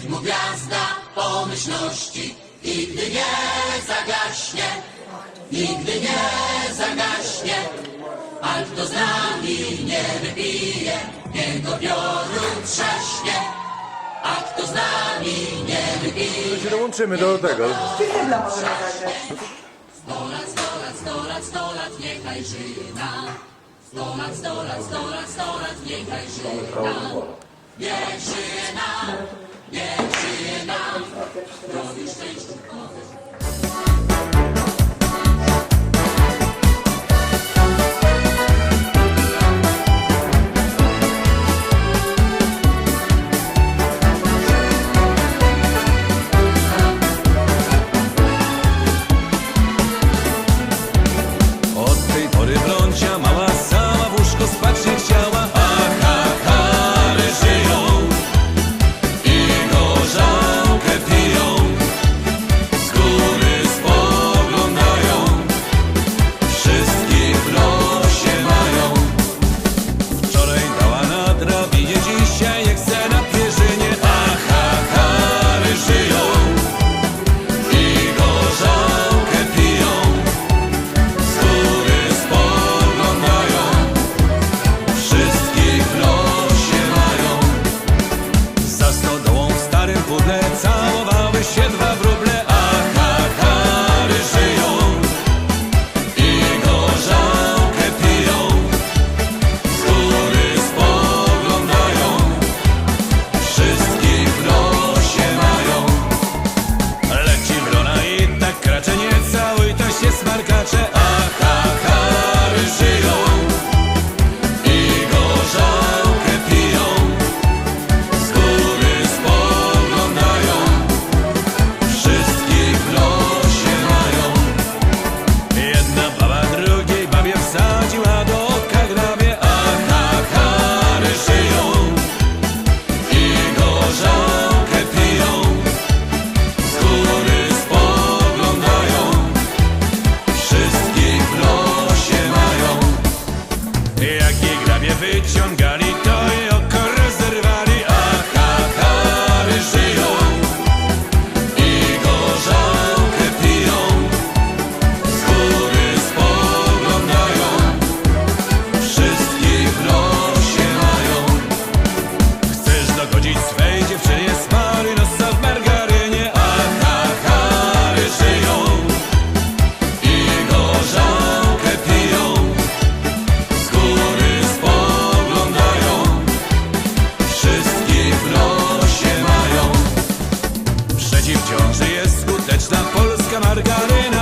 Niech mu gwiazda pomyślności nigdy nie zagaśnie, nigdy nie zagaśnie. A kto z nami nie wypije, niego piorun trzaśnie. A kto z nami nie wypije, To się dołączymy do tego. Sto lat, sto lat, sto lat, sto lat, niechaj żyje nam. Sto lat, sto lat, sto lat, sto lat, niechaj żyje nam. Niech żyje nam. Nie przyje nam, prosty szczęście Macarena.